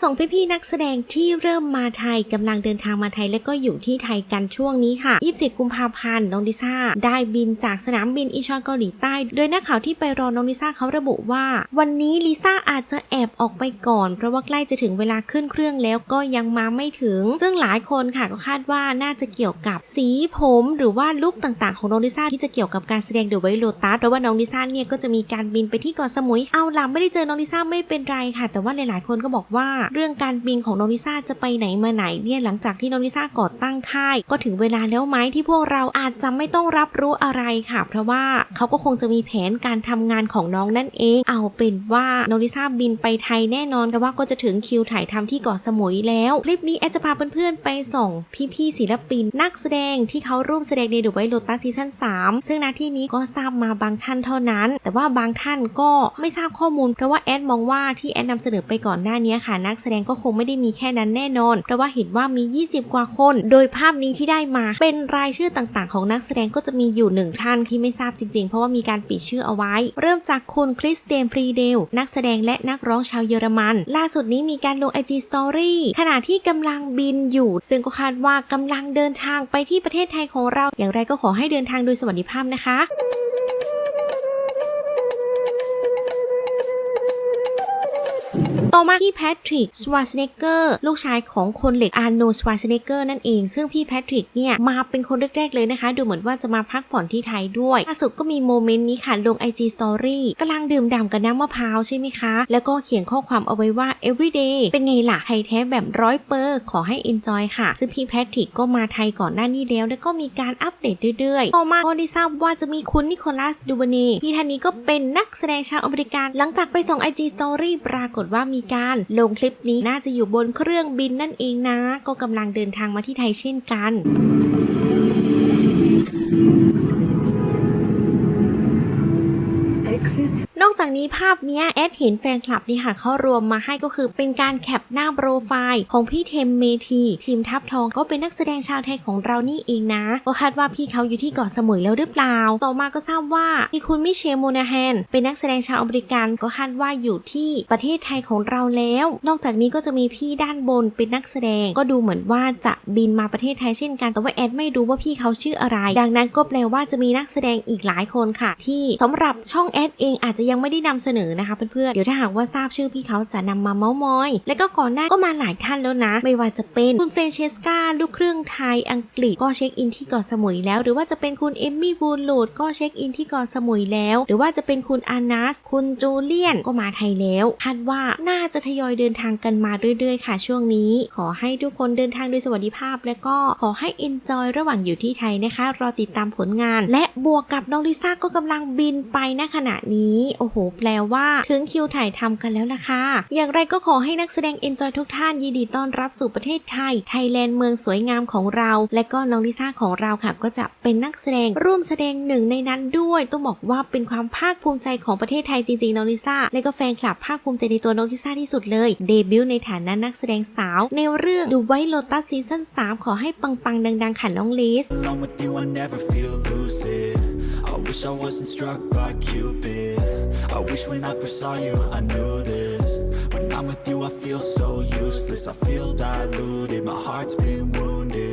ส่งพี่ๆนักแสดงที่เริ่มมาไทยกำลังเดินทางมาไทยและก็อยู่ที่ไทยกันช่วงนี้ค่ะ 24 กุมภาพันธ์น้องลิซ่าได้บินจากสนามบินอิชอนเกาหลีใต้ โดยนักข่าวที่ไปรอน้องลิซ่าเขาระบุว่า วันนี้ลิซ่าอาจจะแอบออกไปก่อน เพราะว่าใกล้จะถึงเวลาขึ้นเครื่องแล้วก็ยังมาไม่ถึง ซึ่งหลายคนค่ะก็คาดว่าน่าจะเกี่ยวกับสีผมหรือว่าลุคต่างๆ ของน้องลิซ่าที่จะเกี่ยวกับการแสดงเดอะไวโ o ตัสเพราะว่าน้องลิซ่าเนี่ยก็จะมีการบินไปที่เกาะสมุยเอาล่ะไม่ได้เจอน้องลิซ่าไม่เป็นไรค่ะ แต่ว่าหลายๆคนก็บอกว่าเรื่องการบินของน้องลิซ่าจะไปไหนมาไหนเนี่ยหลังจากที่น้องลิซ่าก่อตั้งค่าย ก็ถึงเวลาแล้วไหมที่พวกเราอาจจะไม่ต้องรับรู้อะไรค่ะ เพราะว่าเขาก็คงจะมีแผนการทำงานของน้องนั่นเอง เอาเป็นว่าน้องลิซ่าบินไปไทยแน่นอนแต่ว่าก็จะถึงคิวถ่ายทำที่เกาะสมุยแล้ว คลิปนี้แอดจะพาเพื่อนๆไปส่งพี่ๆศิลปิน นักแสดงที่เขาร่วมแสดงในดูไวโ o ตัสซีซั่น3ซึ่งณที่นี้ก็ทราบมาบางท่านเท่านั้น แต่ว่าบางท่านก็ไม่ทราบข้อมูล เพราะว่าแอดมองว่าที่แอดนำเสนอไปก่อนหน้านี้ค่ะนักแสดงก็คงไม่ได้มีแค่นั้นแน่นอน เพราะว่าเห็นว่ามี 20 กว่าคน โดยภาพนี้ที่ได้มาเป็นรายชื่อต่างๆ ของนักแสดงก็จะมีอยู่หนึ่งท่านที่ไม่ทราบจริงๆ เพราะว่ามีการปิดชื่อเอาไว้ เริ่มจากคุณคริสเตนฟรีเดลนักแสดงและนักร้องชาวเยอรมัน ล่าสุดนี้มีการลง IG Story ขณะที่กำลังบินอยู่ ซึ่งก็คาดว่ากำลังเดินทางไปที่ประเทศไทยของเรา อย่างไรก็ขอให้เดินทางโดยสวัสดิภาพนะคะ ต่อมาที่แพทริกสวาสเนเกอร์ลูกชายของคนเหล็กอาร์โนสวาสเนเกอร์นั่นเอง ซึ่งพี่แพทริกเนี่ยมาเป็นคนแรกๆเลยนะคะ ดูเหมือนว่าจะมาพักผ่อนที่ไทยด้วยล่าสุดก็มีโมเมนต์นี้ค่ะลง IG Story กำลังดื่มด่ำกับน้ำมะพร้าวใช่ไหมคะ แล้วก็เขียนข้อความเอาไว้ว่า everyday เป็นไงล่ะไทยแท้แบบร้อยเปอร์ขอให้ enjoy ค่ะ ซึ่งพี่แพทริกก็มาไทยก่อนหน้านี้แล้ว แล้วก็มีการอัปเดตเรื่อยๆ ต่อมาก็ได้ทราบว่าจะมีคุณนิโคลัสดูบเน่พี่ท่านนี้ก็เป็นนักแสดงชาวอเมริกันหลังจากไปส่ง IG Story ปรากฏว่ามีการลงคลิปนี้น่าจะอยู่บนเครื่องบินนั่นเองนะ ก็กำลังเดินทางมาที่ไทยเช่นกัน อกจากนี้ภาพนี้แอดเห็นแฟนคลับนี่ค่ะเขารวมมาให้ก็คือเป็นการแคปหน้าโปรไฟล์ของพี่เทมเมทีทีมทัพทองก็เป็นนักแสดงชาวไทยของเรานี่เองนะ ก็คาดว่าพี่เขาอยู่ที่เกาะสมุยแล้วหรือเปล่า ต่อมาก็ทราบว่ามีคุณมิเชลโมนาแฮนเป็นนักแสดงชาวอเมริกันก็คาดว่าอยู่ที่ประเทศไทยของเราแล้ว นอกจากนี้ก็จะมีพี่ด้านบนเป็นนักแสดง ก็ดูเหมือนว่าจะบินมาประเทศไทยเช่นกัน แต่ว่าแอดไม่รู้ว่าพี่เขาชื่ออะไร ดังนั้นก็แปลว่าจะมีนักแสดงอีกหลายคนค่ะ ที่สำหรับช่องแอดเองอาจจะยังไม่ได้นำเสนอนะคะเพื่อนๆเดี๋ยวถ้าหากว่าทราบชื่อพี่เขาจะนำมาเมาส์มอย และก็ก่อนหน้าก็มาหลายท่านแล้วนะ ไม่ว่าจะเป็นคุณเฟรนเชสกาลูกครึ่งไทยอังกฤษก็เช็คอินที่เกาะสมุยแล้ว หรือว่าจะเป็นคุณเอมมี่บูลลูดก็เช็คอินที่เกาะสมุยแล้ว หรือว่าจะเป็นคุณอานัสคุณจูเลียนก็มาไทยแล้วคาดว่าน่าจะทยอยเดินทางกันมาเรื่อยๆ ค่ะช่วงนี้ ขอให้ทุกคนเดินทางโดยสวัสดิภาพ และก็ขอให้ enjoy ระหว่างอยู่ที่ไทยนะคะ รอติดตามผลงาน และบวกกับน้องลิซ่าก็กำลังบินไปณขณะนี้โอ้โห แปลว่า ถึงคิวถ่ายทำกันแล้วล่ะค่ะ อย่างไรก็ขอให้นักแสดง enjoy ทุกท่านยินดีต้อนรับสู่ประเทศไทย ไทยแลนด์เมืองสวยงามของเรา และก็น้องลิซ่าของเราค่ะ ก็จะเป็นนักแสดงร่วมแสดงหนึ่งในนั้นด้วย ต้องบอกว่าเป็นความภาคภูมิใจของประเทศไทยจริงๆน้องลิซ่า และก็แฟนคลับภาคภูมิใจในตัวน้องลิซ่าที่สุดเลย เดบิวต์ในฐานะนักแสดงสาว ในเรื่องดูไว้โลตัสซีซั่น3ขอให้ปังๆดังๆค่ะน้องลิส I wish I wasn't struck by Cupid. I wish when I first saw you, I knew this. When I'm with you, I feel so useless. I feel diluted, my heart's been wounded.